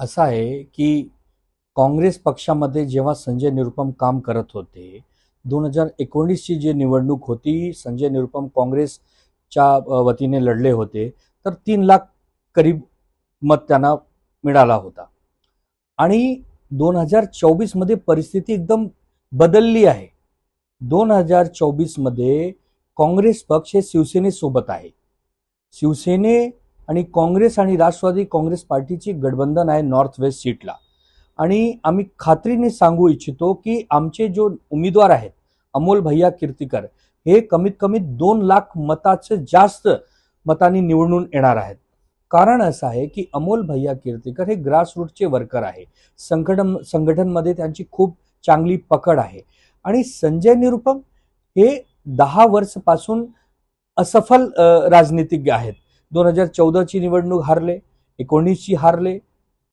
असं आहे की काँग्रेस पक्षामध्ये जेव्हा संजय निरुपम काम करत होते दोन हजार एकोणीसची जी निवडणूक होती संजय निरुपम काँग्रेसच्या वतीने लढले होते तर तीन लाख करीब मत त्यांना मिळाला होता. आणि दोन हजार चोवीसमध्ये परिस्थिती एकदम बदलली आहे. दोन हजार चोवीसमध्ये काँग्रेस पक्ष हे शिवसेनेसोबत आहे. शिवसेने आणि काँग्रेस आणि राष्ट्रवादी काँग्रेस पार्टीची गठबंधन आहे नॉर्थ वेस्ट सीटला. आणि आम्ही खात्रीने सांगू इच्छितो की आमचे जो उमेदवार आहेत अमोल भैया कीर्तिकर हे कमीत कमी दोन लाख मताचं जास्त मतांनी निवडून येणार आहेत. कारण असं आहे की अमोल भैया कीर्तिकर हे ग्रासरूटचे वर्कर आहे. संघटन संघटनमध्ये त्यांची खूप चांगली पकड आहे. आणि संजय निरुपम हे दहा वर्षपासून असफल राजनीतिज्ञ आहेत. दोन हजार चौदाची निवडणूक हारले एकोणीसची हारले